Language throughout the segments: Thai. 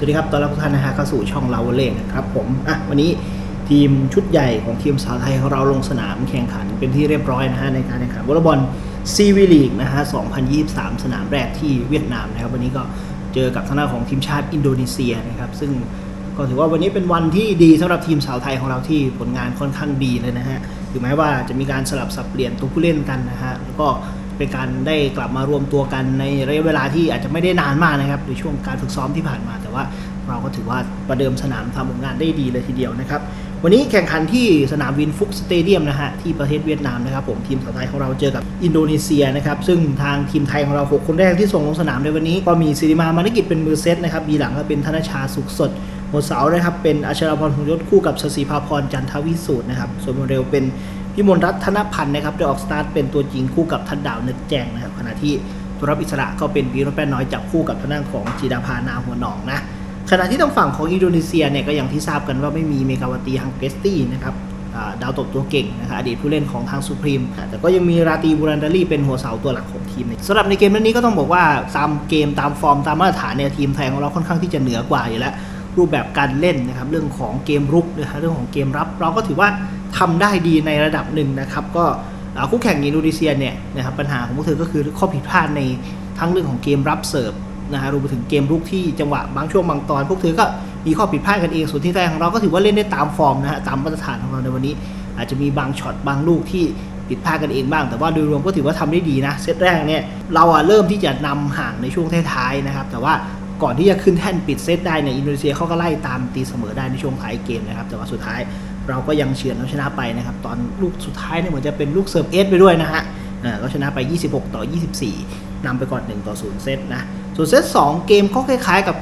สวัสดีครับ ตอนรับทุกท่านนะฮะเข้าสู่ช่องเราเล่นะครับผม อะ วันนี้ทีมชุดใหญ่ของทีมสาวไทยของเราลงสนามแข่งขันเป็นที่เรียบร้อยนะฮะในการแข่งขันวอลเลย์บอลซีวีลีกนะฮะ 2023 สนามแรกที่เวียดนามนะครับ วันนี้ก็เจอกับทางด้านของทีมชาติอินโดนีเซียนะครับ ซึ่งก็ถือว่าวันนี้เป็นวันที่ดีสำหรับทีมสาวไทยของเราที่ผลงานค่อนข้างดีเลยนะฮะ ถึงแม้ว่าจะมีการสลับสับเปลี่ยนตัวผู้เล่นกันนะฮะ แล้วก็ เป็นการได้กลับมารวมตัวกันในระยะเวลาที่อาจจะไม่ได้นานมากนะครับในช่วงการฝึกซ้อมที่ผ่านมา แต่ว่าเราก็ถือว่าประเดิมสนามทำผลงานได้ดีเลยทีเดียวนะครับวันนี้แข่งขันที่สนามวินฟุกสเตเดียมนะฮะที่ประเทศเวียดนามนะครับผมทีมสาวไทยของเราเจอกับอินโดนีเซียนะครับซึ่งทางทีมไทยของเราหกคนแรกที่ส่งลงสนามในวันนี้ ก็มีสิริมามานกิจเป็นมือเซตนะครับมีหลังก็เป็นธนชาสุขสดหัวเสานะครับเป็นอัชราพรหงยศคู่กับสศิภาพรจันทวิสูตรนะครับส่วนบนเร็วเป็น พิมลรัตน์ธนพันธ์นะครับโดยออกสตาร์ทเป็นตัวจริงคู่กับทัดดาวนึกแจงนะครับขณะที่ตัวรับอิสระก็เป็นวีรแป้นน้อยจับคู่กับทางด้านของจีดาภานาหัวหนองนะขณะที่ทางฝั่งของอินโดนีเซียเนี่ยก็อย่างที่ทราบกันว่าไม่มีเมกาวตีฮังเกสตี้นะครับดาวตบตัวเก่งนะครับอดีตผู้เล่นของทางสุพรีม แต่ก็ยังมีราตีบูรันดารีเป็นหัวเสาตัวหลักของทีมสำหรับในเกมนี้ก็ต้องบอกว่าตามเกมตามฟอร์มตามมาตรฐานเนี่ยทีมไทยของเราค่อนข้างที่จะเหนือกว่าอยู่แล้วรูปแบบการเล่นนะครับเรื่องของเกมรุกนะฮะเรื่องของเกมรับ เราก็ถือว่า ทำได้ดีในระดับหนึ่งนะครับ ก็คู่แข่งอินโดนีเซียเนี่ยนะครับปัญหาของพวกเธอก็คือข้อผิดพลาดในทั้งเรื่องของเกมรับเสิร์ฟนะฮะรวมไปถึงเกมรุกที่จังหวะบางช่วงบางตอน พวกเธอก็มีข้อผิดพลาดกันเองส่วนที่ไทยของเราก็ถือว่าเล่นได้ตามฟอร์มนะฮะตามมาตรฐานของเราในวันนี้ อาจจะมีบางช็อตบางลูกที่ผิดพลาดกันเองบ้าง แต่ว่าโดยรวมก็ถือว่าทำได้ดีนะเซตแรกเนี่ยเราอะเริ่มที่จะนำห่างในช่วงท้ายๆนะครับแต่ว่า ก่อนที่จะขึ้นแท่นปิดเซตได้เนี่ยอินโดนีเซียเขาก็ไล่ตามตีเสมอได้ในช่วงท้ายเกมนะครับ แต่ว่าสุดท้ายเราก็ยังเฉือนเอาชนะไปนะครับ ตอนลูกสุดท้ายเนี่ยเหมือนจะเป็นลูกเซิร์ฟเอสไปด้วยนะฮะอ่าก็ชนะไป 26 ต่อ 24นำไปก่อน 1 ต่อ 0 เซตนะ ส่วนเซต2 เกมก็คล้ายๆกับ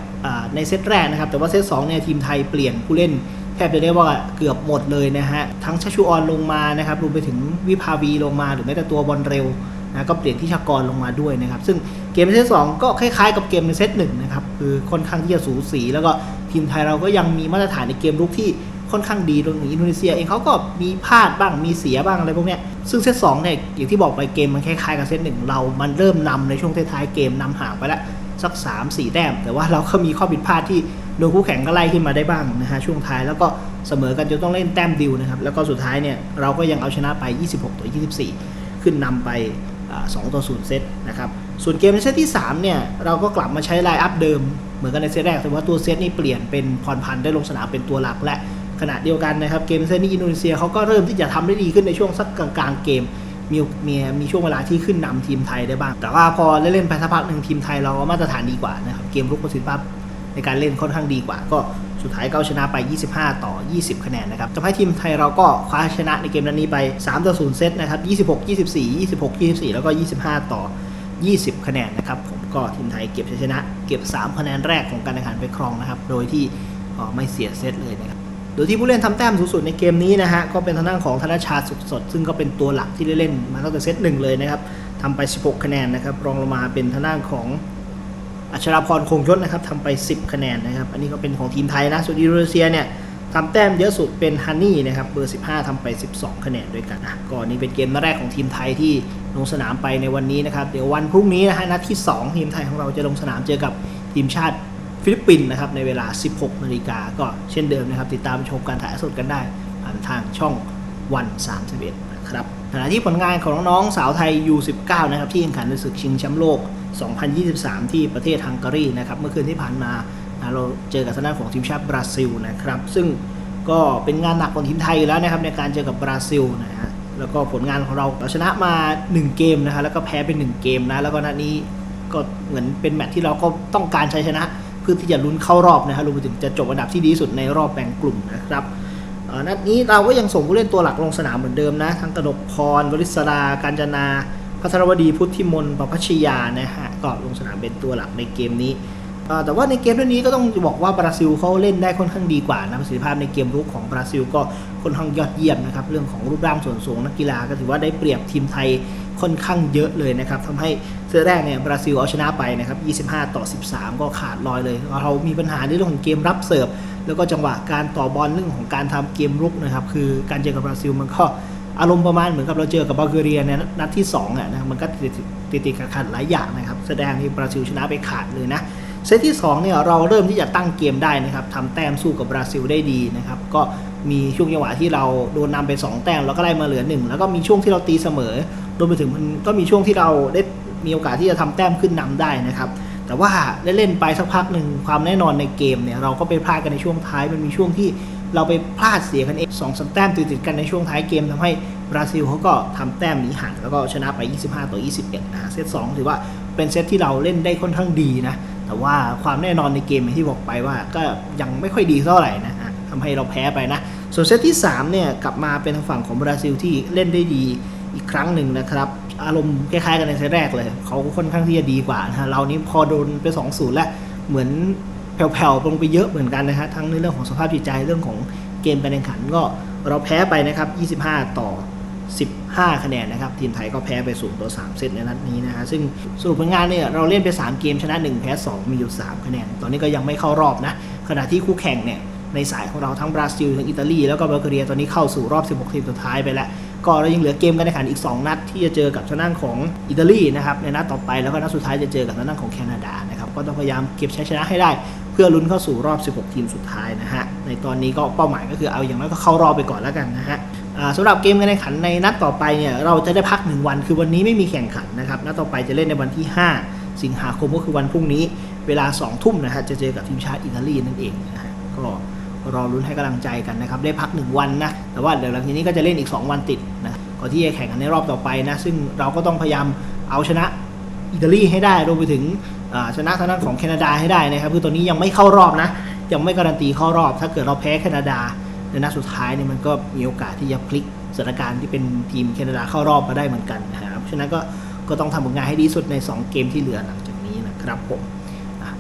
ในเซตแรกนะครับ แต่ว่าเซต2เนี่ยทีมไทยเปลี่ยนผู้เล่นแทบจะได้ว่าเกือบหมดเลยนะฮะ ทั้งชัชชูออนลงมานะครับรวมไปถึงวิภาวีลงมาหรือแม้แต่ตัวบอลเร็ว นะก็เปลี่ยนที่ชากรลงมาด้วยนะครับ ซึ่งเกมในเซตสองก็คล้ายๆกับเกมในเซตหนึ่งนะครับ คือค่อนข้างที่จะสูสีแล้วก็ทีมไทยเราก็ยังมีมาตรฐานในเกมรุกที่ค่อนข้างดีรวมถึงอินโดนีเซียเองเขาก็มีพลาดบ้างมีเสียบ้างอะไรพวกเนี้ยซึ่งเซตสองเนี่ยอย่างที่บอกไปเกมมันคล้ายๆกับเซตหนึ่งเรา มันเริ่มนำในช่วงท้ายๆเกมนำห่างไปแล้วสัก3 4แต้มแต่ว่าเราก็มีข้อผิดพลาดที่โดนคู่แข่งก็ไล่ขึ้นมาได้บ้างนะฮะช่วงท้ายแล้วก็เสมอกันจนต้องเล่นแต้มดิวนะครับแล้วก็สุดท้ายเนี่ยเราก็ยังเอาชนะไป 26 ต่อ 24 ขึ้นนำไป 2ต่อ0เซตนะครับส่วนเกมในเซตที่3เนี่ยเราก็กลับมาใช้ไลน์อัพเดิม เหมือนกันในเซตแรกแต่ว่าตัวเซตนี่เปลี่ยนเป็นพรพันธ์ได้ลงสนามเป็นตัวหลักและขณะเดียวกันนะครับเกมในเซตนี้อินโดนีเซียเขาก็เริ่มที่จะทำได้ดีขึ้นในช่วงสักกลางๆเกมมีมีมีช่วงเวลาที่ขึ้นนำทีมไทยได้บ้าง แต่ว่าพอเล่นไปสักพักหนึ่งทีมไทยเราก็มาตรฐานดีกว่านะครับเกมรุกประสิทธิภาพในการเล่นค่อนข้างดีกว่าก็ สุดท้ายก็เอาชนะไป 25 ต่อ 20 คะแนนนะครับทำให้ทีมไทยเราก็คว้าชนะในเกมนั้นนี้ไป 3 ต่อ 0 เซตนะครับ 26 24 26 24 แล้วก็ 25 ต่อ 20 คะแนนนะครับ ผมก็ทีมไทยเก็บชัยชนะ เก็บ 3 คะแนนแรกของการแข่งขันไปครองนะครับ โดยที่ไม่เสียเซตเลยนะครับโดยที่ผู้เล่นทำแต้มสูงสุดในเกมนี้นะฮะก็เป็นทางด้านของธนชาสุขสด ซึ่งก็เป็นตัวหลักที่ได้เล่นมาตั้งแต่เซตหนึ่งเลยนะครับทำไป 16 คะแนนนะครับรองลงมาเป็นทางด้านของ อัชราพรคงยศนะครับทำไป 10 คะแนนนะครับ อันนี้ก็เป็นของทีมไทยนะส่วนอินโดนีเซียเนี่ยทำแต้มเยอะสุดเป็นฮันนี่นะครับเบอร์ 15ทำไป 12 คะแนนด้วยกันนะก็นี่เป็นเกมแรกของทีมไทยที่ลงสนามไปในวันนี้นะครับ เดี๋ยววันพรุ่งนี้นะฮะนัดที่ 2 ทีมไทยของเราจะลงสนามเจอกับทีมชาติฟิลิปปินส์นะครับในเวลา 16 นาฬิกาก็เช่นเดิมนะครับ ติดตามชมการถ่ายทอดสดกันได้ผ่านทางช่องวัน 31 นะครับขณะที่ผลงานของน้องๆสาวไทย U19 นะครับที่แข่งขันในศึกชิงแชมป์โลก 2023 ที่ประเทศฮังการีนะครับเมื่อคืนที่ผ่านมาเราเจอกับทางด้านของทีมชาติบราซิลนะครับซึ่งก็เป็นงานหนักของทีมไทยอยู่แล้วนะครับในการเจอกับบราซิลนะฮะแล้วก็ผลงานของเราเราชนะมา 1 เกมนะฮะแล้วก็แพ้เป็น1เกมนะแล้วก็นัดนี้ก็เหมือนเป็นแมตช์ที่เราก็ต้องการชัยชนะ เพื่อที่จะลุ้นเข้ารอบนะครับรวมไปถึงจะจบอันดับที่ดีสุดในรอบแบ่งกลุ่มนะครับนัดนี้เราก็ยังส่งผู้เล่นตัวหลักลงสนามเหมือนเดิมนะทั้งกนกพรวริศราการจนาพัทรวดีพุทธิมนประพัชยานะฮะ ก็ลงสนามเป็นตัวหลักในเกมนี้แต่ว่าในเกมเรื่องนี้ก็ต้องบอกว่าบราซิลเขาเล่นได้ค่อนข้างดีกว่านะประสิทธิภาพในเกมรุกของบราซิลก็ค่อนข้างยอดเยี่ยมนะครับเรื่องของรูปร่างส่วนสูงนักกีฬาก็ถือว่าได้เปรียบทีมไทยค่อนข้างเยอะเลยนะครับทำให้เซตแรกเนี่ยบราซิลเอาชนะไปนะครับ 25 ต่อ 13 ก็ขาดลอยเลย เรามีปัญหาในเรื่องของเกมรับเสิร์ฟ แล้วก็จังหวะการต่อบอลเรื่องของการทำเกมรุกนะครับ คือการเจอกับบราซิลมันก็ อารมณ์ประมาณเหมือนกับเราเจอกับบัลแกเรียในนัดที่2อะนะมันก็ติดติดขัดขัดหลายอย่างนะครับ แสดงที่บราซิลชนะไปขาดเลยนะเซตที่2เนี่ยเราเริ่มที่จะตั้งเกมได้นะครับทำแต้มสู้กับบราซิลได้ดีนะครับก็มีช่วงจังหวะที่เราโดนนำไป 2 แต้มแล้วก็ไล่มาเหลือ 1 แล้วก็มีช่วงที่เราตีเสมอรวมไปถึงมันก็มีช่วงที่เราได้มีโอกาสที่จะทำแต้มขึ้นนำได้นะครับแต่ว่าเล่นๆไปสักพักหนึ่งความแน่นอนในเกมเนี่ยเราก็ไปพลาดกันในช่วงท้ายมันมีช่วงที่ เราไปพลาดเสียกันเองสองสามแต้มติดๆกันในช่วงท้ายเกมทำให้บราซิลเขาก็ทำแต้มหนีห่างแล้วก็ชนะไป 25 ต่อ 21 นะเซต2ถือว่าเป็นเซตที่เราเล่นได้ค่อนข้างดีนะ แต่ว่าความแน่นอนในเกมอย่างที่บอกไปว่าก็ยังไม่ค่อยดีเท่าไหร่นะทำให้เราแพ้ไปนะ ส่วนเซตที่ 3 เนี่ยกลับมาเป็นทางฝั่งของบราซิลที่เล่นได้ดีอีกครั้งหนึ่งนะครับ อารมณ์คล้ายๆกันในเซตแรกเลย เขาค่อนข้างที่จะดีกว่านะฮะเรานี่พอโดนไป2-0แล้วเหมือน แผ่วๆลงไปเยอะเหมือนกันนะฮะทั้งในเรื่องของสภาพจิตใจเรื่องของเกมการแข่งขันก็เราแพ้ไปนะครับ 25 ต่อ 15 คะแนนนะครับ ทีมไทยก็แพ้ไปสูงต่อ 3 เซตในนัดนี้นะฮะซึ่งสรุปผลงานเนี่ยเราเล่นไป 3 เกมชนะ 1 แพ้ 2 มีอยู่ 3 คะแนน ตอนนี้ก็ยังไม่เข้ารอบนะ ขณะที่คู่แข่งเนี่ยในสายของเราทั้งบราซิลทั้งอิตาลีแล้วก็บัลแกเรียตอนนี้เข้าสู่รอบ 16 ทีมสุดท้ายไปแล้ว ก็เรายังเหลือเกมการแข่งขันอีก 2 นัดที่จะเจอกับทางของอิตาลีนะครับในนัดต่อไปแล้วก็นัดสุดท้ายจะเจอกับทางของแคนาดา ก็ต้องพยายามเก็บชัยชนะให้ได้ เพื่อลุ้นเข้าสู่รอบ 16 ทีมสุดท้ายนะฮะ ในตอนนี้ก็เป้าหมายก็คือเอาอย่างน้อยก็เข้ารอบไปก่อนแล้วกันนะฮะสำหรับเกมการแข่งขันในนัดต่อไปเนี่ยเราจะได้พัก 1 วัน คือวันนี้ไม่มีแข่งขันนะครับนัดต่อไปจะเล่นในวันที่ 5 สิงหาคมก็คือวันพรุ่งนี้ เวลา 2 ทุ่มนะฮะจะเจอกับทีมชาติอิตาลีนั่นเองนะฮะก็รอลุ้นให้กำลังใจกันนะครับได้พัก 1 วันนะแต่ว่าเดี๋ยวหลังจากนี้ก็จะเล่นอีก 2 วันติดนะก่อนที่จะแข่งกันในรอบต่อไปนะซึ่งเราก็ต้องพยายามเอาชนะอิตาลีให้ได้รวมไปถึง ชนะทางด้านของแคนาดาให้ได้นะครับคือตัวนี้ยังไม่เข้ารอบนะ ยังไม่การันตีเข้ารอบ ถ้าเกิดเราแพ้แคนาดาในนัดสุดท้ายเนี่ยมันก็มีโอกาสที่จะพลิกสถานการณ์ที่เป็นทีมแคนาดาเข้ารอบมาได้เหมือนกันนะครับฉะนั้นก็ก็ต้องทำผลงานให้ดีสุดใน 2 เกมที่เหลือหลังจากนี้นะครับผม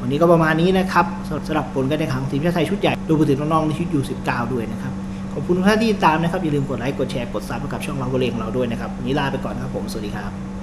วันนี้ก็ประมาณนี้นะครับสำหรับสำหรับผลการแข่งขันทีมชาติไทยชุดใหญ่ดูไปถึงน้องๆในชุดยู19ด้วยนะครับขอบคุณทุกท่านที่ติดตามนะครับอย่าลืมกดไลค์กดแชร์กดซับให้กับช่องเราก็เลงของเราด้วยนะครับวันนี้ลาไปก่อนครับผมสวัสดีครับ